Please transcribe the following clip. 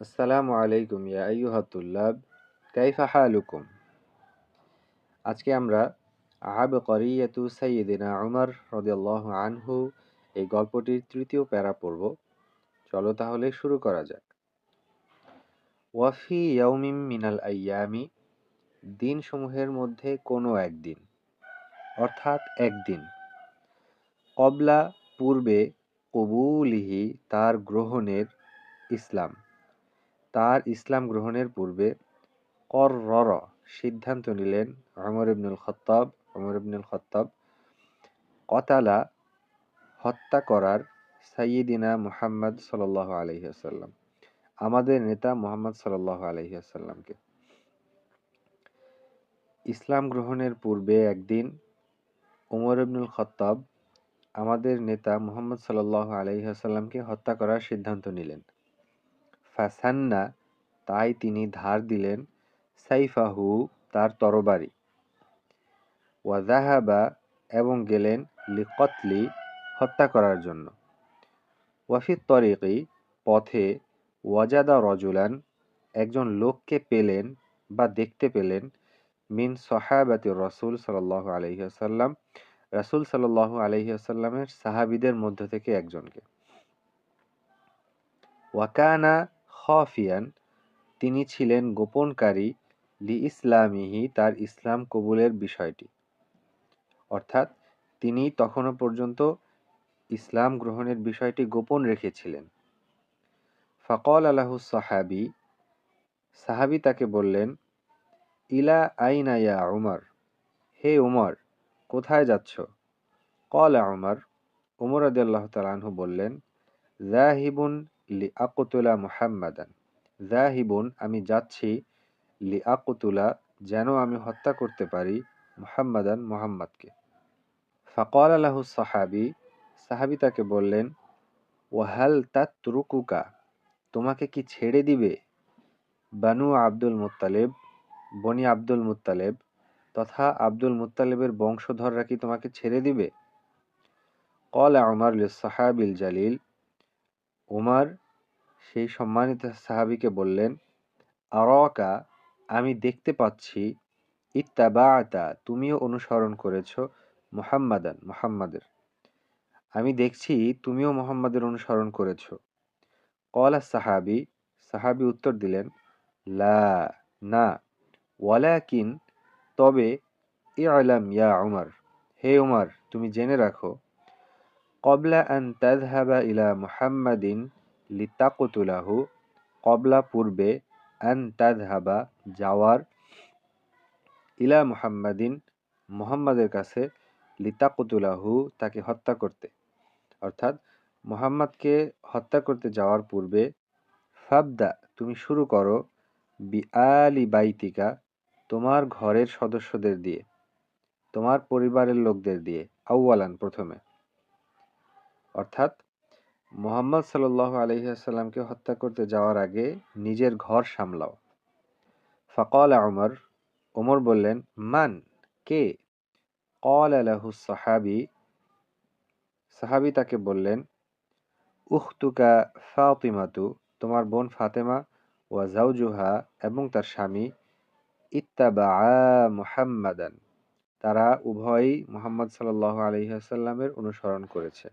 আসসালামু আলাইকুম ইয়া আইয়ুহাতুল্লাব কাইফা হালুকুম? আজকে আমরা আহাব করিয়াতু সাইয়িদিনা উমর রাদিয়াল্লাহু আনহু এই গল্পটির তৃতীয় প্যারা পড়ব। চলো তাহলে শুরু করা যাক। ওয়াফি ইয়াউমিম মিনাল আইয়ামি, দিনসমূহের মধ্যে কোনো একদিন, অর্থাৎ একদিন কবলা পূর্বে কবুলিহি তার গ্রহণের ইসলাম। তার ইসলাম গ্রহণের পূর্বে কর সিদ্ধান্ত নিলেন অমর ইবনুল খত্তাব। অমর ইবনুল খত্তাব কতালা হত্যা করার সাইয়িদিনা মুহাম্মদ সাল্লাহ আলহিহাসাল্লাম আমাদের নেতা মোহাম্মদ সাল্লাহ আলহিহাসাল্লামকে ইসলাম গ্রহণের পূর্বে একদিন উমর ইবনুল খত্তাব আমাদের নেতা মোহাম্মদ সাল্লাহ আলহিহাসাল্লামকে হত্যা করার সিদ্ধান্ত নিলেন। ফাসান্না, তাই তিনি ধার দিলেন সাইফাহু তার তরবারি। ওয়াজাহাবা এবং গেলেন লিকতলি হত্যা করার জন্য। ওয়াফির তরিকি পথে ওয়াজাদা রজুলান একজন লোককে পেলেন বা দেখতে পেলেন মিন সহাবাতি রসুল সাল আলহিহাসাল্লাম রাসুল সাল্লাহ আলহিহাসাল্লামের সাহাবিদের মধ্য থেকে একজনকে। ওয়াকানা খফিয়ান, তিনি ছিলেন গোপনকারী লি ইসলামিহি তার ইসলাম কবুলের বিষয়টি। অর্থাৎ তিনি তখনও পর্যন্ত ইসলাম গ্রহণের বিষয়টি গোপন রেখেছিলেন। ফকল আলাহু সাহাবি সাহাবি তাকে বললেন, ইলা আইনা ইয়া উমর? হে উমর, কোথায় যাচ্ছ? কল উমর উমর আদাল্লাহ তালাহু বললেন, জাহিবুন লি আকুতুলা মুহাম্মাদান। জাহিবুন আমি যাচ্ছি লি আকুতুলা যেন আমি হত্যা করতে পারি মুহাম্মাদান মোহাম্মদকে। ফকল আলাহু সাহাবি সাহাবি তাকে বললেন, ওয়াহাল তাতরুকুকা, তোমাকে কি ছেড়ে দিবে? বানু আব্দুল মুত্তালেব, বনি আব্দুল মুত্তালেব, তথা আব্দুল মুত্তালেবের বংশধররা কি তোমাকে ছেড়ে দিবে? কল উমর সাহাবিল জালিল উমার সেই সম্মানিত সাহাবিকে বললেন, আরকা, আমি দেখতে পাচ্ছি ইত্তাবাতা তুমিও অনুসরণ করেছ মুহাম্মাদান, মুহাম্মাদের। আমি দেখছি, তুমিও মোহাম্মদের অনুসরণ করেছ। কলা সাহাবি সাহাবি উত্তর দিলেন, লা, না, ওয়ালাকিন, তবে ইলাম ইয়া উমর, হে উমর, তুমি জেনে রাখো কবলা আন তাজহাবা ইলা মুহাম্মাদিন লিতাকুতুলাহু কবলা পূর্বে আন তাজহাবা যাওয়ার ইলা মুহাম্মাদিন মুহাম্মাদের কাছে লিতাকুতুলাহু তাকে হত্যা করতে। অর্থাৎ মুহাম্মাদকে হত্যা করতে যাওয়ার পূর্বে, ফাবদা, তুমি শুরু করো বি আলি বাইতিকা, তোমার ঘরের সদস্যদের দিয়ে, তোমার পরিবারের লোকদের দিয়ে, আউয়ালান প্রথমে। অর্থাৎ মোহাম্মদ সাল্লাহ আলহিহাসাল্লামকে হত্যা করতে যাওয়ার আগে নিজের ঘর সামলাও। ফকল আমর ওমর বললেন, মান? কে? কল আলাহু সাহাবি সাহাবি তাকে বললেন, উখতুকা ফাতিমাতু, তোমার বোন ফাতেমা ওয়া জাউজুহা এবং তার স্বামী ইত্তাবা মুহাম্মাদান। তারা উভয়ই মোহাম্মদ সাল্লাহ আলহিহাসাল্লামের অনুসরণ করেছে।